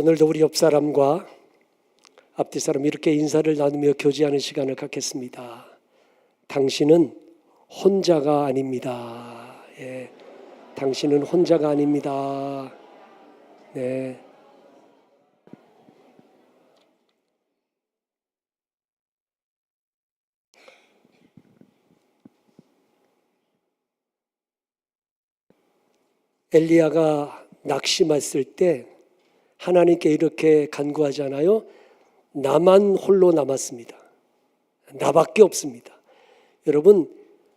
오늘도 우리 옆 사람과 앞뒤 사람 이렇게 인사를 나누며 교제하는 시간을 갖겠습니다. 당신은 혼자가 아닙니다. 예, 당신은 혼자가 아닙니다. 네. 엘리야가 낙심했을 때 하나님께 이렇게 간구하잖아요. 나만 홀로 남았습니다. 나밖에 없습니다. 여러분,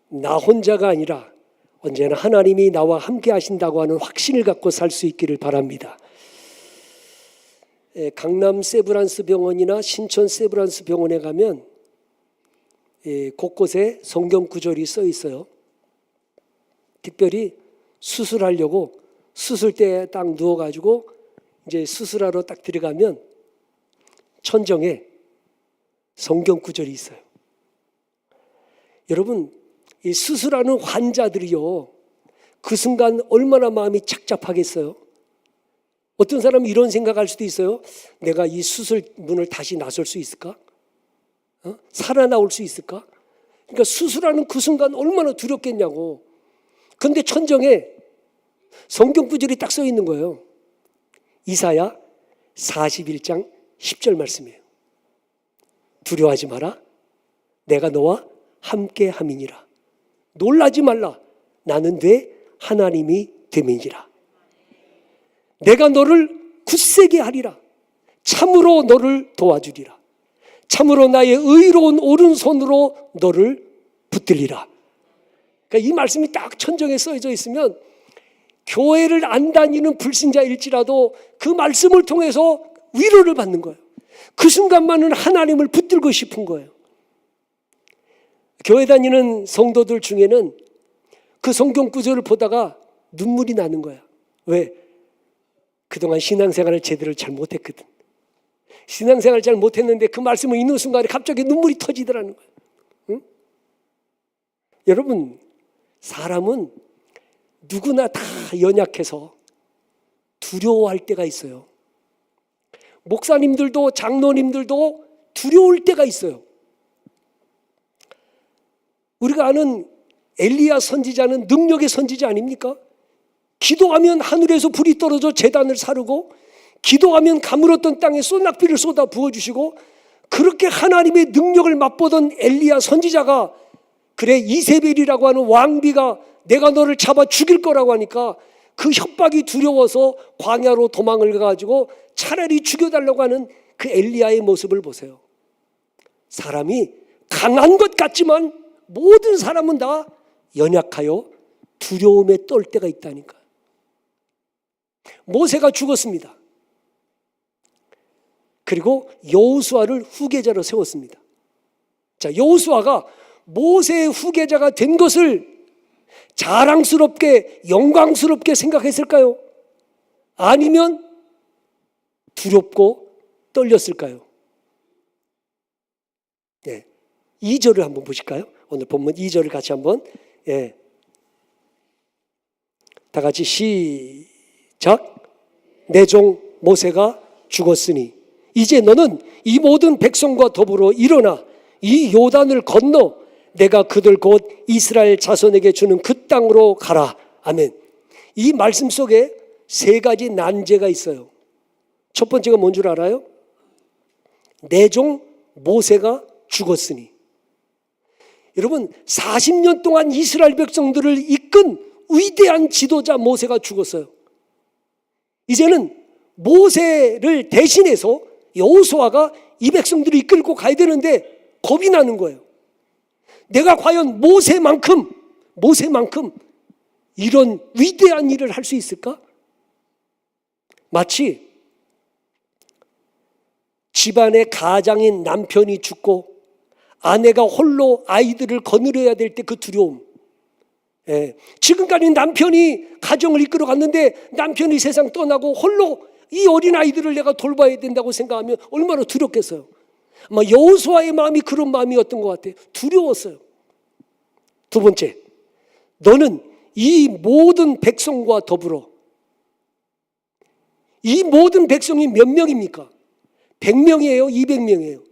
나 혼자가 아니라 언제나 하나님이 나와 함께 하신다고 하는 확신을 갖고 살 수 있기를 바랍니다. 예, 강남 세브란스 병원이나 신촌 세브란스 병원에 가면 예, 곳곳에 성경 구절이 써 있어요. 특별히 수술하려고 수술대에 딱 누워가지고 이제 수술하러 딱 들어가면 천정에 성경 구절이 있어요. 여러분, 이 수술하는 환자들이요. 그 순간 얼마나 마음이 착잡하겠어요. 어떤 사람은 이런 생각할 수도 있어요. 내가 이 수술 문을 다시 나설 수 있을까? 어? 살아나올 수 있을까? 그러니까 수술하는 그 순간 얼마나 두렵겠냐고. 근데 천정에 성경 구절이 딱 써 있는 거예요. 이사야 41장 10절 말씀이에요. 두려워하지 마라. 내가 너와 함께 함이니라. 놀라지 말라. 나는 내 하나님이 됨이니라. 내가 너를 굳세게 하리라. 참으로 너를 도와주리라. 참으로 나의 의로운 오른손으로 너를 붙들리라. 그러니까 이 말씀이 딱 천정에 써져 있으면 교회를 안 다니는 불신자일지라도 그 말씀을 통해서 위로를 받는 거예요. 그 순간만은 하나님을 붙들고 싶은 거예요. 교회 다니는 성도들 중에는 그 성경 구절을 보다가 눈물이 나는 거야. 왜? 그동안 신앙생활을 제대로 잘 못했거든. 신앙생활 잘 못했는데 그 말씀을 읽는 순간에 갑자기 눈물이 터지더라는 거예요. 응? 여러분, 사람은 누구나 다 연약해서 두려워할 때가 있어요. 목사님들도 장로님들도 두려울 때가 있어요. 우리가 아는 엘리야 선지자는 능력의 선지자 아닙니까? 기도하면 하늘에서 불이 떨어져 재단을 사르고 기도하면 가물었던 땅에 쏜낙비를 쏟아 부어주시고 그렇게 하나님의 능력을 맛보던 엘리야 선지자가 그래 이세벨이라고 하는 왕비가 내가 너를 잡아 죽일 거라고 하니까 그 협박이 두려워서 광야로 도망을 가가지고 차라리 죽여달라고 하는 그 엘리야의 모습을 보세요. 사람이 강한 것 같지만 모든 사람은 다 연약하여 두려움에 떨 때가 있다니까. 모세가 죽었습니다. 그리고 여호수아를 후계자로 세웠습니다. 자, 여호수아가 모세의 후계자가 된 것을 자랑스럽게 영광스럽게 생각했을까요? 아니면 두렵고 떨렸을까요? 네. 2절을 한번 보실까요? 오늘 본문 2절을 같이 한번 예. 다 같이 시작. 내 종 모세가 죽었으니 이제 너는 이 모든 백성과 더불어 일어나 이 요단을 건너 내가 그들 곧 이스라엘 자손에게 주는 그 땅으로 가라. 아멘. 이 말씀 속에 세 가지 난제가 있어요. 첫 번째가 뭔 줄 알아요? 내종 모세가 죽었으니. 여러분, 40년 동안 이스라엘 백성들을 이끈 위대한 지도자 모세가 죽었어요. 이제는 모세를 대신해서 여호수아가 이 백성들을 이끌고 가야 되는데 겁이 나는 거예요. 내가 과연 모세만큼 모세만큼 이런 위대한 일을 할 수 있을까? 마치 집안의 가장인 남편이 죽고 아내가 홀로 아이들을 거느려야 될 때 그 두려움. 예. 지금까지 남편이 가정을 이끌어 갔는데 남편이 세상 떠나고 홀로 이 어린 아이들을 내가 돌봐야 된다고 생각하면 얼마나 두렵겠어요. 아마 여호수아의 마음이 그런 마음이었던 것 같아요. 두려웠어요. 두 번째, 너는 이 모든 백성과 더불어 이 모든 백성이 몇 명입니까? 100명이에요? 200명이에요?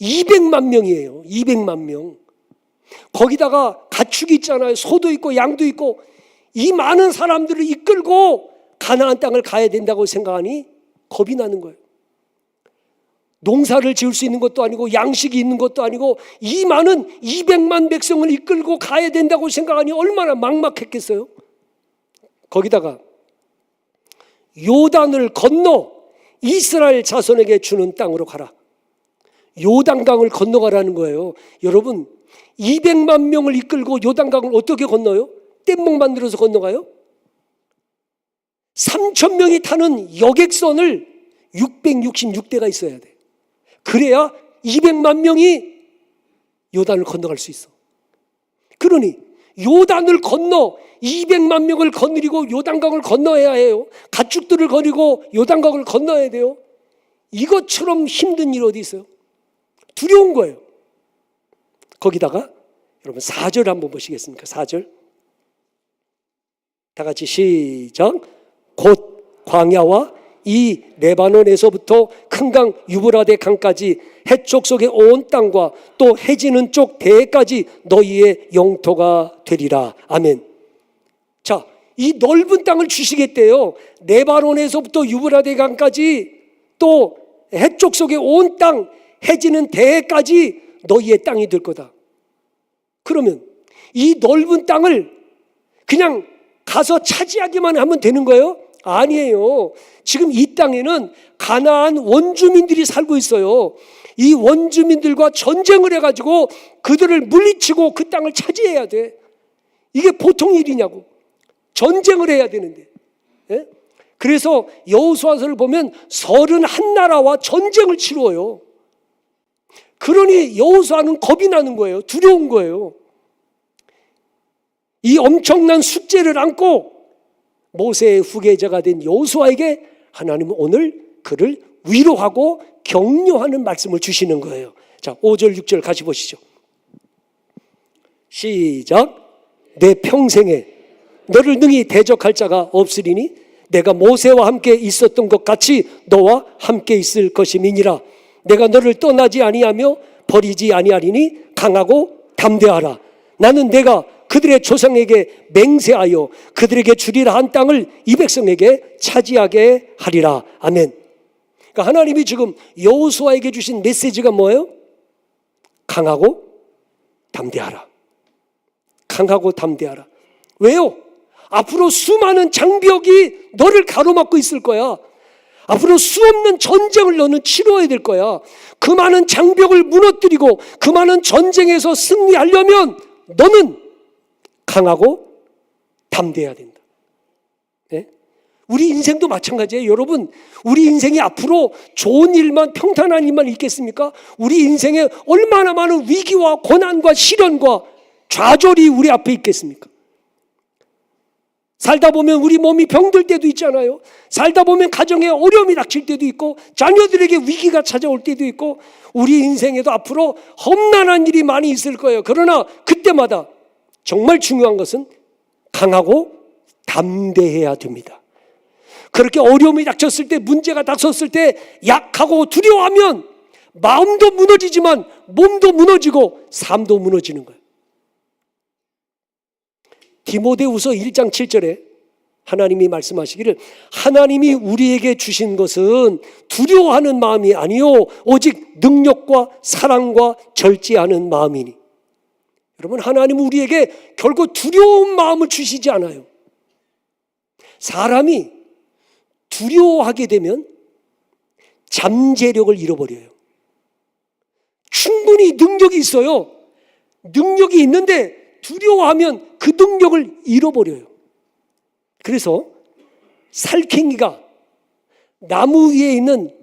200만 명이에요. 200만 명. 거기다가 가축이 있잖아요. 소도 있고 양도 있고 이 많은 사람들을 이끌고 가나안 땅을 가야 된다고 생각하니 겁이 나는 거예요. 농사를 지을 수 있는 것도 아니고 양식이 있는 것도 아니고 이 많은 200만 백성을 이끌고 가야 된다고 생각하니 얼마나 막막했겠어요. 거기다가 요단을 건너 이스라엘 자손에게 주는 땅으로 가라. 요단강을 건너가라는 거예요. 여러분, 200만 명을 이끌고 요단강을 어떻게 건너요? 뗏목 만들어서 건너가요? 3천 명이 타는 여객선을 666대가 있어야 돼. 그래야 200만 명이 요단을 건너갈 수 있어. 그러니 요단을 건너 200만 명을 거느리고 요단강을 건너야 해요. 가축들을 거리고 요단강을 건너야 돼요. 이것처럼 힘든 일 어디 있어요? 두려운 거예요. 거기다가 여러분 4절 한번 보시겠습니까? 4절. 다 같이 시작. 곧 광야와 이 레바논에서부터 큰 강 유브라데 강까지 해쪽 속의 온 땅과 또 해지는 쪽 대까지 너희의 영토가 되리라. 아멘. 자, 이 넓은 땅을 주시겠대요. 레바논에서부터 유브라데 강까지 또 해쪽 속의 온 땅, 해지는 대까지 너희의 땅이 될 거다. 그러면 이 넓은 땅을 그냥 가서 차지하기만 하면 되는 거예요? 아니에요. 지금 이 땅에는 가나안 원주민들이 살고 있어요. 이 원주민들과 전쟁을 해가지고 그들을 물리치고 그 땅을 차지해야 돼. 이게 보통 일이냐고. 전쟁을 해야 되는데. 예? 그래서 여호수아서를 보면 서른 한 나라와 전쟁을 치루어요. 그러니 여호수아는 겁이 나는 거예요. 두려운 거예요. 이 엄청난 숙제를 안고 모세의 후계자가 된 여호수아에게 하나님은 오늘 그를 위로하고 격려하는 말씀을 주시는 거예요. 자, 5절 6절 같이 보시죠. 시작. 내 평생에 너를 능히 대적할 자가 없으리니 내가 모세와 함께 있었던 것 같이 너와 함께 있을 것임이니라. 내가 너를 떠나지 아니하며 버리지 아니하리니 강하고 담대하라. 나는 내가 그들의 조상에게 맹세하여 그들에게 주리라 한 땅을 이 백성에게 차지하게 하리라. 아멘. 그러니까 하나님이 지금 여호수아에게 주신 메시지가 뭐예요? 강하고 담대하라. 강하고 담대하라. 왜요? 앞으로 수많은 장벽이 너를 가로막고 있을 거야. 앞으로 수 없는 전쟁을 너는 치러야 될 거야. 그 많은 장벽을 무너뜨리고 그 많은 전쟁에서 승리하려면 너는 강하고 담대해야 된다. 네? 우리 인생도 마찬가지예요. 여러분, 우리 인생이 앞으로 좋은 일만 평탄한 일만 있겠습니까? 우리 인생에 얼마나 많은 위기와 고난과 시련과 좌절이 우리 앞에 있겠습니까? 살다 보면 우리 몸이 병들 때도 있잖아요. 살다 보면 가정에 어려움이 닥칠 때도 있고 자녀들에게 위기가 찾아올 때도 있고 우리 인생에도 앞으로 험난한 일이 많이 있을 거예요. 그러나 그때마다 정말 중요한 것은 강하고 담대해야 됩니다. 그렇게 어려움이 닥쳤을 때 문제가 닥쳤을 때 약하고 두려워하면 마음도 무너지지만 몸도 무너지고 삶도 무너지는 거예요. 디모데후서 1장 7절에 하나님이 말씀하시기를 하나님이 우리에게 주신 것은 두려워하는 마음이 아니요 오직 능력과 사랑과 절제하는 마음이니 여러분 하나님은 우리에게 결코 두려운 마음을 주시지 않아요. 사람이 두려워하게 되면 잠재력을 잃어버려요. 충분히 능력이 있어요. 능력이 있는데 두려워하면 그 능력을 잃어버려요. 그래서 살쾡이가 나무 위에 있는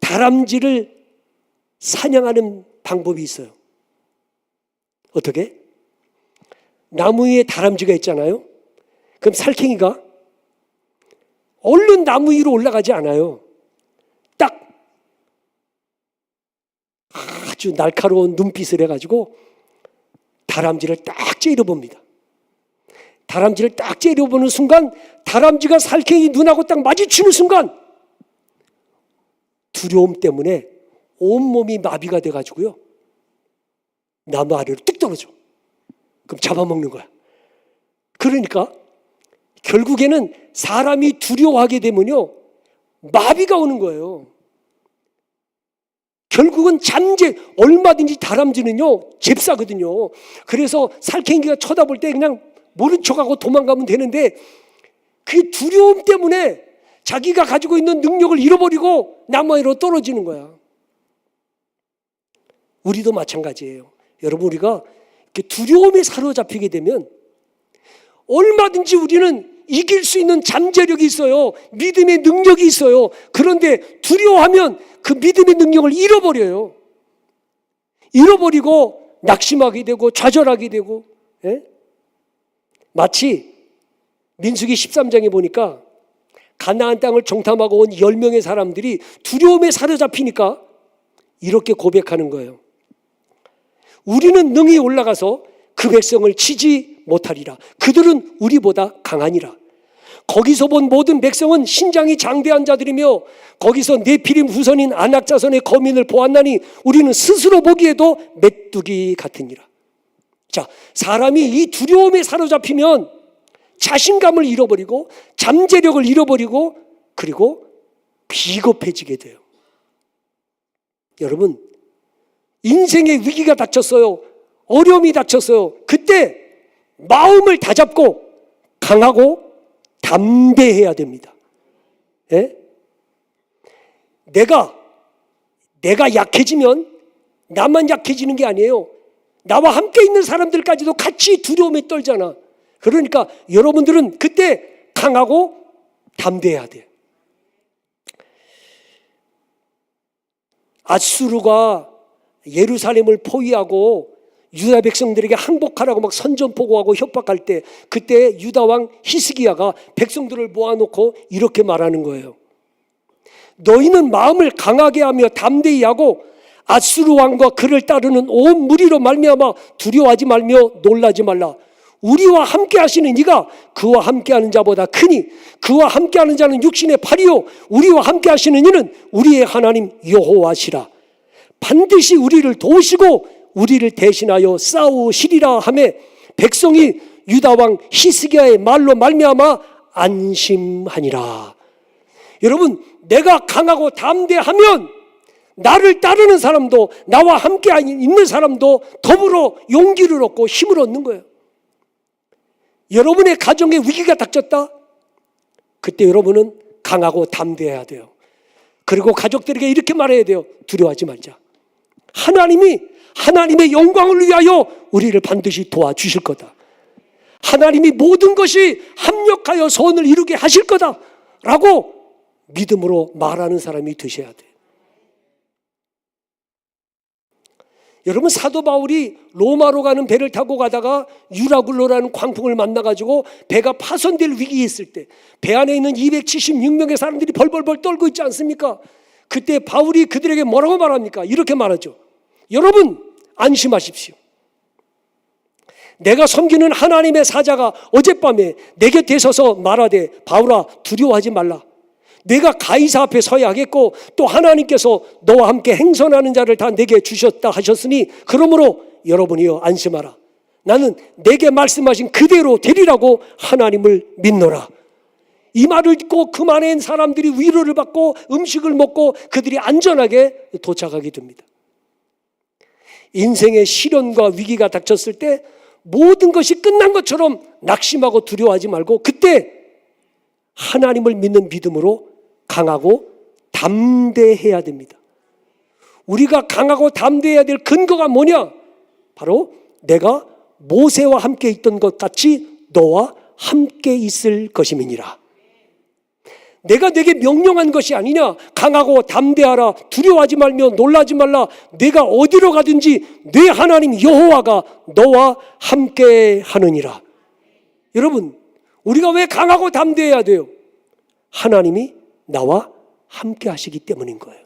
다람쥐를 사냥하는 방법이 있어요. 어떻게? 나무 위에 다람쥐가 있잖아요. 그럼 살쾡이가 얼른 나무 위로 올라가지 않아요. 딱 아주 날카로운 눈빛을 해가지고 다람쥐를 딱 째려봅니다. 다람쥐를 딱 째려보는 순간 다람쥐가 살쾡이 눈하고 딱 마주치는 순간 두려움 때문에 온몸이 마비가 돼가지고요. 나무 아래로 뚝 떨어져. 그럼 잡아먹는 거야. 그러니까 결국에는 사람이 두려워하게 되면요. 마비가 오는 거예요. 결국은 잠재 얼마든지 다람쥐는요 잽싸거든요. 그래서 살쾡이가 쳐다볼 때 그냥 모른 척하고 도망가면 되는데 그 두려움 때문에 자기가 가지고 있는 능력을 잃어버리고 나무 위로 떨어지는 거야. 우리도 마찬가지예요. 여러분 우리가 두려움에 사로잡히게 되면 얼마든지 우리는 이길 수 있는 잠재력이 있어요. 믿음의 능력이 있어요. 그런데 두려워하면 그 믿음의 능력을 잃어버려요. 잃어버리고 낙심하게 되고 좌절하게 되고 예? 마치 민수기 13장에 보니까 가나안 땅을 정탐하고 온 10명의 사람들이 두려움에 사로잡히니까 이렇게 고백하는 거예요. 우리는 능히 올라가서 그 백성을 치지 못하리라. 그들은 우리보다 강하니라. 거기서 본 모든 백성은 신장이 장대한 자들이며 거기서 네피림 후손인 안악 자손의 거민을 보았나니 우리는 스스로 보기에도 메뚜기 같으니라. 자, 사람이 이 두려움에 사로잡히면 자신감을 잃어버리고 잠재력을 잃어버리고 그리고 비겁해지게 돼요. 여러분, 인생의 위기가 닥쳤어요. 어려움이 닥쳤어요. 그때 마음을 다잡고 강하고 담대해야 됩니다. 예? 내가 내가 약해지면 나만 약해지는 게 아니에요. 나와 함께 있는 사람들까지도 같이 두려움에 떨잖아. 그러니까 여러분들은 그때 강하고 담대해야 돼. 아수르가 예루살렘을 포위하고 유다 백성들에게 항복하라고 막 선전포고하고 협박할 때 그때 유다 왕 히스기야가 백성들을 모아놓고 이렇게 말하는 거예요. 너희는 마음을 강하게 하며 담대히 하고 아수르 왕과 그를 따르는 온 무리로 말미암아 두려워하지 말며 놀라지 말라. 우리와 함께 하시는 이가 그와 함께 하는 자보다 크니 그와 함께 하는 자는 육신의 팔이요 우리와 함께 하시는 이는 우리의 하나님 여호와시라. 반드시 우리를 도우시고 우리를 대신하여 싸우시리라 하매 백성이 유다 왕 히스기야의 말로 말미암아 안심하니라. 여러분 내가 강하고 담대하면 나를 따르는 사람도 나와 함께 있는 사람도 더불어 용기를 얻고 힘을 얻는 거예요. 여러분의 가정에 위기가 닥쳤다? 그때 여러분은 강하고 담대해야 돼요. 그리고 가족들에게 이렇게 말해야 돼요. 두려워하지 말자. 하나님이 하나님의 영광을 위하여 우리를 반드시 도와주실 거다. 하나님이 모든 것이 합력하여 선을 이루게 하실 거다. 라고 믿음으로 말하는 사람이 되셔야 돼. 여러분 사도 바울이 로마로 가는 배를 타고 가다가 유라굴로라는 광풍을 만나 가지고 배가 파손될 위기에 있을 때 배 안에 있는 276명의 사람들이 벌벌벌 떨고 있지 않습니까? 그때 바울이 그들에게 뭐라고 말합니까? 이렇게 말하죠. 여러분 안심하십시오. 내가 섬기는 하나님의 사자가 어젯밤에 내 곁에 서서 말하되 바울아 두려워하지 말라. 내가 가이사 앞에 서야 하겠고 또 하나님께서 너와 함께 행선하는 자를 다 내게 주셨다 하셨으니 그러므로 여러분이여 안심하라. 나는 내게 말씀하신 그대로 되리라고 하나님을 믿노라. 이 말을 듣고 그만한 사람들이 위로를 받고 음식을 먹고 그들이 안전하게 도착하게 됩니다. 인생의 시련과 위기가 닥쳤을 때 모든 것이 끝난 것처럼 낙심하고 두려워하지 말고 그때 하나님을 믿는 믿음으로 강하고 담대해야 됩니다. 우리가 강하고 담대해야 될 근거가 뭐냐? 바로 내가 모세와 함께 있던 것 같이 너와 함께 있을 것임이니라. 내가 내게 명령한 것이 아니냐? 강하고 담대하라. 두려워하지 말며 놀라지 말라. 내가 어디로 가든지 내 하나님 여호와가 너와 함께 하느니라. 여러분, 우리가 왜 강하고 담대해야 돼요? 하나님이 나와 함께 하시기 때문인 거예요.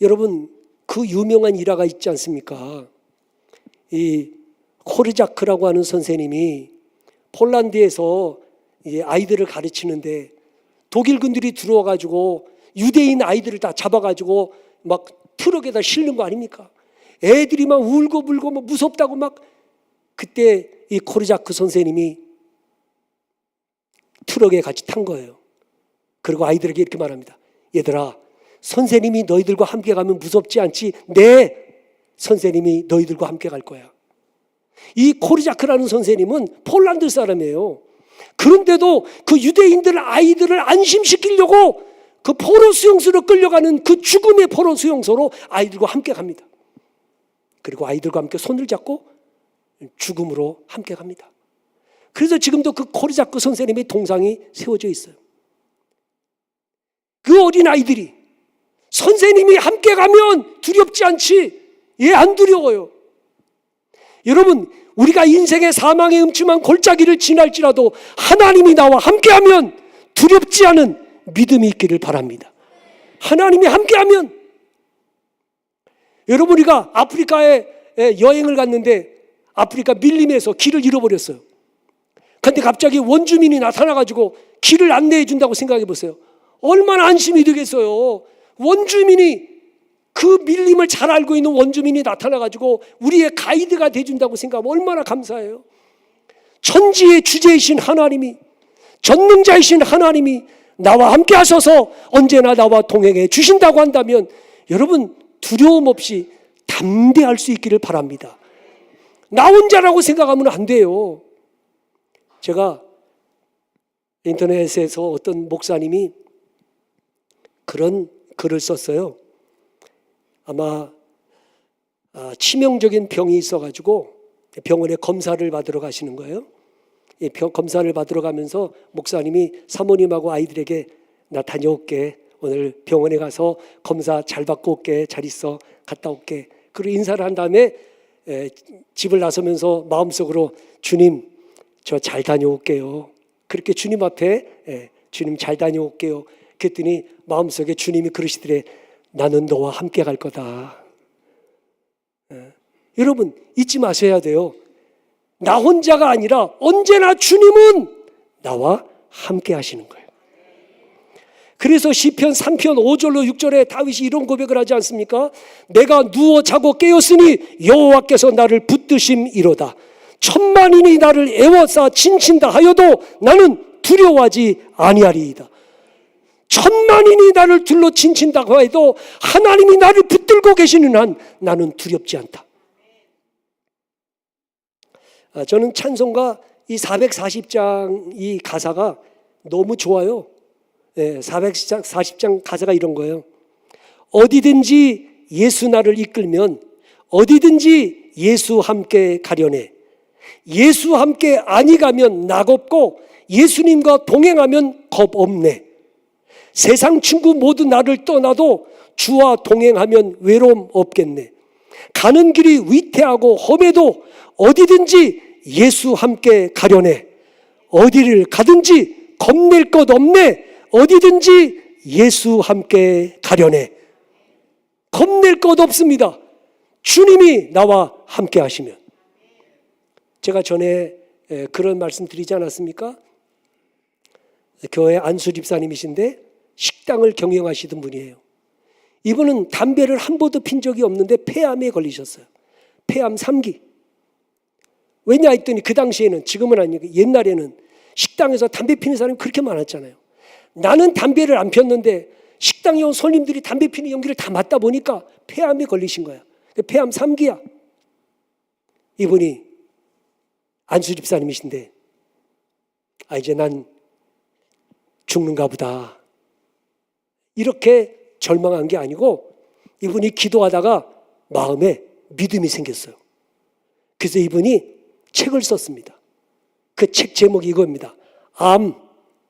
여러분, 그 유명한 일화가 있지 않습니까? 이 코르자크라고 하는 선생님이 폴란드에서 이제 아이들을 가르치는데 독일 군들이 들어와 가지고 유대인 아이들을 다 잡아 가지고 막 트럭에다 실는 거 아닙니까? 애들이 막 울고 불고 막 무섭다고 막 그때 이 코르자크 선생님이 트럭에 같이 탄 거예요. 그리고 아이들에게 이렇게 말합니다. 얘들아, 선생님이 너희들과 함께 가면 무섭지 않지? 네, 선생님이 너희들과 함께 갈 거야. 이 코르자크라는 선생님은 폴란드 사람이에요. 그런데도 그 유대인들 아이들을 안심시키려고 그 포로 수용소로 끌려가는 그 죽음의 포로 수용소로 아이들과 함께 갑니다. 그리고 아이들과 함께 손을 잡고 죽음으로 함께 갑니다. 그래서 지금도 그 코르자크 선생님의 동상이 세워져 있어요. 그 어린 아이들이 선생님이 함께 가면 두렵지 않지. 얘안 두려워요. 여러분, 우리가 인생의 사망의 음침한 골짜기를 지날지라도 하나님이 나와 함께하면 두렵지 않은 믿음이 있기를 바랍니다. 하나님이 함께하면 여러분 우리가 아프리카에 여행을 갔는데 아프리카 밀림에서 길을 잃어버렸어요. 근데 갑자기 원주민이 나타나 가지고 길을 안내해 준다고 생각해 보세요. 얼마나 안심이 되겠어요. 원주민이 그 밀림을 잘 알고 있는 원주민이 나타나 가지고 우리의 가이드가 돼 준다고 생각하면 얼마나 감사해요. 천지의 주제이신 하나님이 전능자이신 하나님이 나와 함께 하셔서 언제나 나와 동행해 주신다고 한다면 여러분 두려움 없이 담대할 수 있기를 바랍니다. 나 혼자라고 생각하면 안 돼요. 제가 인터넷에서 어떤 목사님이 그런 글을 썼어요. 아마 아, 치명적인 병이 있어가지고 병원에 검사를 받으러 가시는 거예요. 이 병, 검사를 받으러 가면서 목사님이 사모님하고 아이들에게 나 다녀올게. 오늘 병원에 가서 검사 잘 받고 올게. 잘 있어. 갔다 올게. 그리고 인사를 한 다음에 에, 집을 나서면서 마음속으로 주님 저 잘 다녀올게요. 그렇게 주님 앞에 에, 주님 잘 다녀올게요. 그랬더니 마음속에 주님이 그러시더래 나는 너와 함께 갈 거다. 예. 여러분 잊지 마셔야 돼요. 나 혼자가 아니라 언제나 주님은 나와 함께 하시는 거예요. 그래서 시편 3편 5절로 6절에 다윗이 이런 고백을 하지 않습니까? 내가 누워 자고 깨었으니 여호와께서 나를 붙드심이로다. 천만인이 나를 애워싸 친친다 하여도 나는 두려워하지 아니하리이다. 천만인이 나를 둘러 친친다고 해도 하나님이 나를 붙들고 계시는 한 나는 두렵지 않다. 아, 저는 찬송가 이 440장 이 가사가 너무 좋아요. 예, 440장 가사가 이런 거예요. 어디든지 예수 나를 이끌면 어디든지 예수 함께 가려네. 예수 함께 아니 가면 낙없고 예수님과 동행하면 겁 없네. 세상 친구 모두 나를 떠나도 주와 동행하면 외로움 없겠네. 가는 길이 위태하고 험해도 어디든지 예수 함께 가려네. 어디를 가든지 겁낼 것 없네. 어디든지 예수 함께 가려네. 겁낼 것 없습니다. 주님이 나와 함께 하시면. 제가 전에 그런 말씀 드리지 않았습니까? 교회 안수 집사님이신데 식당을 경영하시던 분이에요. 이분은 담배를 한 번도 핀 적이 없는데 폐암에 걸리셨어요. 폐암 3기. 왜냐 했더니 그 당시에는 지금은 아니고 옛날에는 식당에서 담배 피는 사람이 그렇게 많았잖아요. 나는 담배를 안 폈는데 식당에 온 손님들이 담배 피는 연기를 다 맡다 보니까 폐암에 걸리신 거야. 폐암 3기야. 이분이 안수 집사님이신데 아 이제 난 죽는가 보다. 이렇게 절망한 게 아니고 이분이 기도하다가 마음에 믿음이 생겼어요. 그래서 이분이 책을 썼습니다. 그 책 제목이 이겁니다. 암,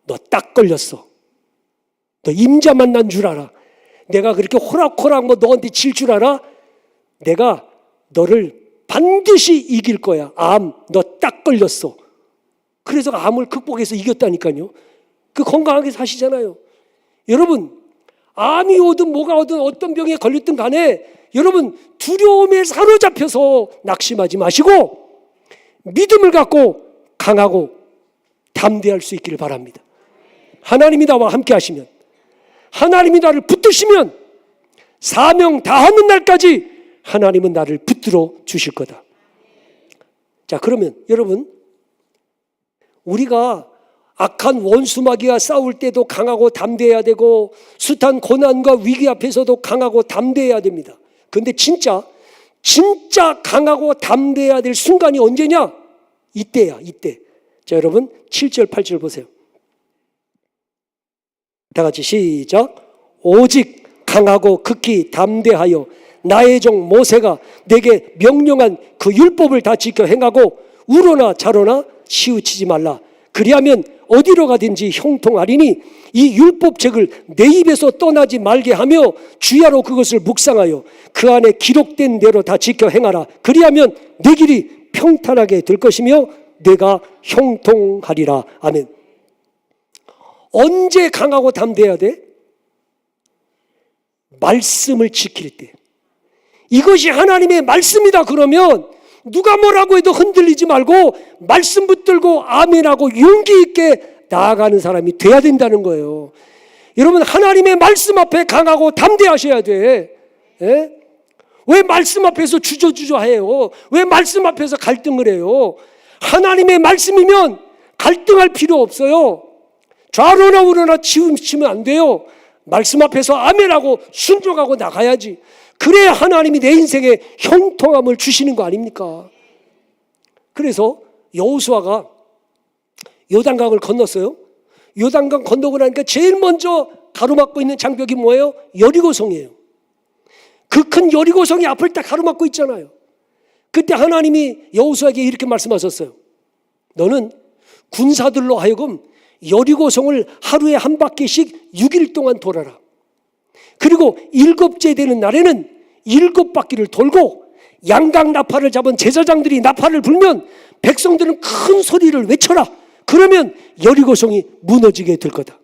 너 딱 걸렸어. 너 임자 만난 줄 알아. 내가 그렇게 호락호락 뭐 너한테 질 줄 알아? 내가 너를 반드시 이길 거야. 암, 너 딱 걸렸어. 그래서 암을 극복해서 이겼다니까요. 그 건강하게 사시잖아요. 여러분, 암이 오든 뭐가 오든 어떤 병에 걸렸든 간에 여러분 두려움에 사로잡혀서 낙심하지 마시고 믿음을 갖고 강하고 담대할 수 있기를 바랍니다. 하나님이 나와 함께 하시면 하나님이 나를 붙드시면 사명 다하는 날까지 하나님은 나를 붙들어 주실 거다. 자, 그러면 여러분 우리가 악한 원수마귀와 싸울 때도 강하고 담대해야 되고 숱한 고난과 위기 앞에서도 강하고 담대해야 됩니다. 근데 진짜 진짜 강하고 담대해야 될 순간이 언제냐? 이때야, 이때. 자, 여러분 7절 8절 보세요. 다 같이 시작. 오직 강하고 극히 담대하여 나의 종 모세가 내게 명령한 그 율법을 다 지켜 행하고 우로나 자로나 치우치지 말라. 그리하면 어디로 가든지 형통하리니 이 율법책을 내 입에서 떠나지 말게 하며 주야로 그것을 묵상하여 그 안에 기록된 대로 다 지켜 행하라. 그리하면 내 길이 평탄하게 될 것이며 내가 형통하리라. 아멘. 언제 강하고 담대해야 돼? 말씀을 지킬 때. 이것이 하나님의 말씀이다 그러면 누가 뭐라고 해도 흔들리지 말고 말씀 붙들고 아멘하고 용기 있게 나아가는 사람이 돼야 된다는 거예요. 여러분 하나님의 말씀 앞에 강하고 담대하셔야 돼. 예? 왜 말씀 앞에서 주저주저해요? 왜 말씀 앞에서 갈등을 해요? 하나님의 말씀이면 갈등할 필요 없어요. 좌로나 우로나 치우치면 안 돼요. 말씀 앞에서 아멘하고 순종하고 나가야지. 그래야 하나님이 내 인생에 형통함을 주시는 거 아닙니까? 그래서 여호수아가 요단강을 건넜어요. 요단강 건너고 나니까 제일 먼저 가로막고 있는 장벽이 뭐예요? 여리고성이에요. 그 큰 여리고성이 앞을 딱 가로막고 있잖아요. 그때 하나님이 여호수아에게 이렇게 말씀하셨어요. 너는 군사들로 하여금 여리고성을 하루에 한 바퀴씩 6일 동안 돌아라. 그리고 일곱째 되는 날에는 일곱 바퀴를 돌고 양강 나팔을 잡은 제사장들이 나팔을 불면 백성들은 큰 소리를 외쳐라. 그러면 여리고성이 무너지게 될 거다.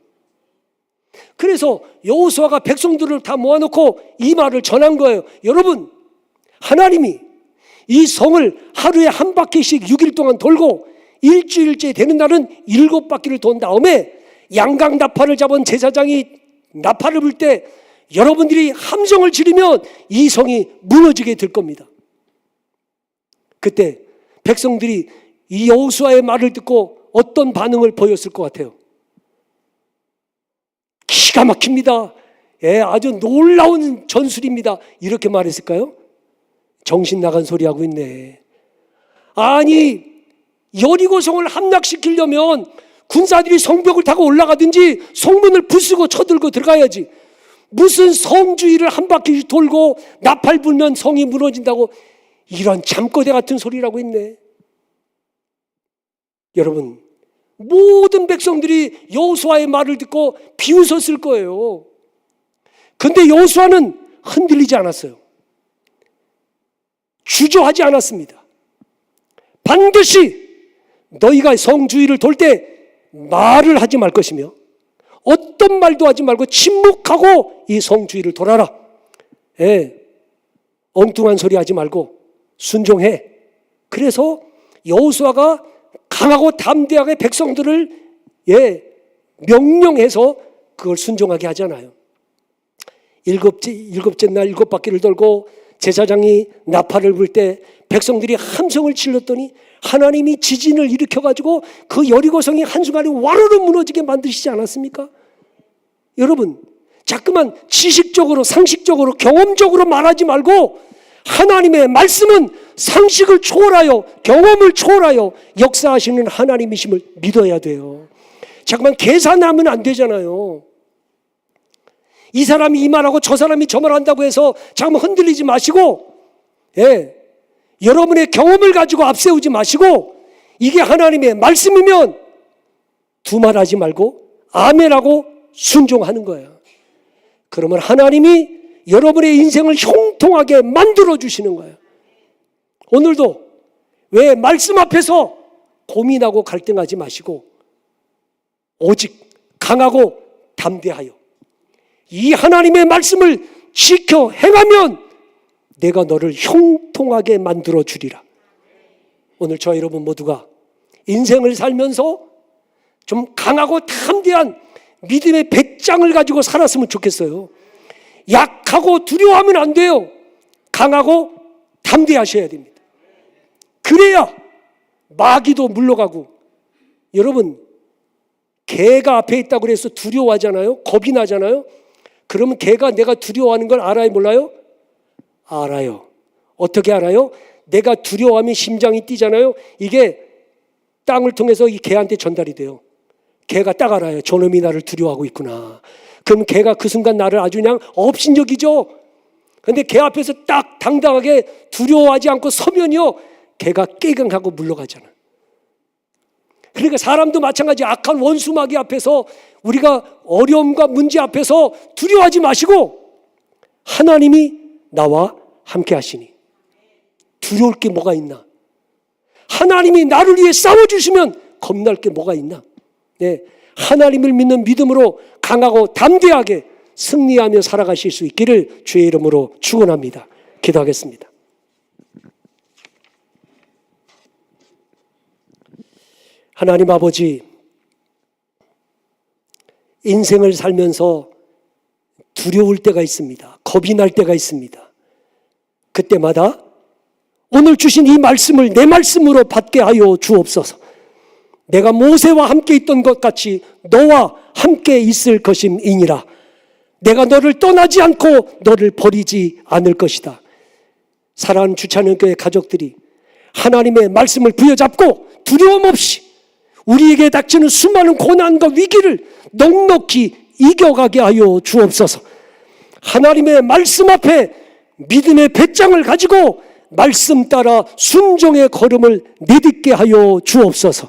그래서 여호수아가 백성들을 다 모아놓고 이 말을 전한 거예요. 여러분, 하나님이 이 성을 하루에 한 바퀴씩 6일 동안 돌고 일주일째 되는 날은 일곱 바퀴를 돈 다음에 양강 나팔을 잡은 제사장이 나팔을 불 때 여러분들이 함성을 지르면 이 성이 무너지게 될 겁니다. 그때 백성들이 이 여호수아의 말을 듣고 어떤 반응을 보였을 것 같아요? 기가 막힙니다. 예, 아주 놀라운 전술입니다. 이렇게 말했을까요? 정신 나간 소리 하고 있네. 아니, 여리고성을 함락시키려면 군사들이 성벽을 타고 올라가든지 성문을 부수고 쳐들고 들어가야지. 무슨 성주의를 한 바퀴 돌고 나팔 불면 성이 무너진다고 이런 잠꼬대 같은 소리라고 있네. 여러분, 모든 백성들이 여호수아의 말을 듣고 비웃었을 거예요. 근데 여호수아는 흔들리지 않았어요. 주저하지 않았습니다. 반드시 너희가 성주의를 돌 때 말을 하지 말 것이며 어떤 말도 하지 말고 침묵하고 이 성주의를 돌아라. 예. 엉뚱한 소리 하지 말고 순종해. 그래서 여호수아가 강하고 담대하게 백성들을 예, 명령해서 그걸 순종하게 하잖아요. 일곱째 일곱째 날 일곱 바퀴를 돌고 제사장이 나팔을 불 때 백성들이 함성을 질렀더니 하나님이 지진을 일으켜 가지고 그 여리고성이 한순간에 와르르 무너지게 만드시지 않았습니까? 여러분, 자꾸만 지식적으로 상식적으로 경험적으로 말하지 말고 하나님의 말씀은 상식을 초월하여 경험을 초월하여 역사하시는 하나님이심을 믿어야 돼요. 자꾸만 계산하면 안 되잖아요. 이 사람이 이 말하고 저 사람이 저 말한다고 해서 자꾸만 흔들리지 마시고, 예, 여러분의 경험을 가지고 앞세우지 마시고 이게 하나님의 말씀이면 두말하지 말고 아멘하고 순종하는 거예요. 그러면 하나님이 여러분의 인생을 형통하게 만들어 주시는 거예요. 오늘도 왜 말씀 앞에서 고민하고 갈등하지 마시고 오직 강하고 담대하여 이 하나님의 말씀을 지켜 행하면 내가 너를 형통하게 만들어 주리라. 오늘 저 여러분 모두가 인생을 살면서 좀 강하고 담대한 믿음의 배짱을 가지고 살았으면 좋겠어요. 약하고 두려워하면 안 돼요. 강하고 담대하셔야 됩니다. 그래야 마귀도 물러가고 여러분 개가 앞에 있다고 그래서 두려워하잖아요. 겁이 나잖아요. 그러면 개가 내가 두려워하는 걸 알아요, 몰라요? 알아요. 어떻게 알아요? 내가 두려워하면 심장이 뛰잖아요. 이게 땅을 통해서 이 개한테 전달이 돼요. 개가 딱 알아요. 저놈이 나를 두려워하고 있구나. 그럼 개가 그 순간 나를 아주 그냥 업신여기죠. 근데 개 앞에서 딱 당당하게 두려워하지 않고 서면요. 개가 깨갱하고 물러가잖아. 그러니까 사람도 마찬가지 악한 원수 마귀 앞에서 우리가 어려움과 문제 앞에서 두려워하지 마시고 하나님이 나와 함께 하시니 두려울 게 뭐가 있나? 하나님이 나를 위해 싸워 주시면 겁날 게 뭐가 있나? 네, 하나님을 믿는 믿음으로 강하고 담대하게 승리하며 살아가실 수 있기를 주의 이름으로 축원합니다. 기도하겠습니다. 하나님 아버지, 인생을 살면서 두려울 때가 있습니다. 겁이 날 때가 있습니다. 그때마다 오늘 주신 이 말씀을 내 말씀으로 받게 하여 주옵소서. 내가 모세와 함께 있던 것 같이 너와 함께 있을 것임이니라. 내가 너를 떠나지 않고 너를 버리지 않을 것이다. 사랑하는 주차는 교회 가족들이 하나님의 말씀을 부여잡고 두려움 없이 우리에게 닥치는 수많은 고난과 위기를 넉넉히 이겨가게 하여 주옵소서. 하나님의 말씀 앞에 믿음의 배짱을 가지고 말씀 따라 순종의 걸음을 내딛게 하여 주옵소서.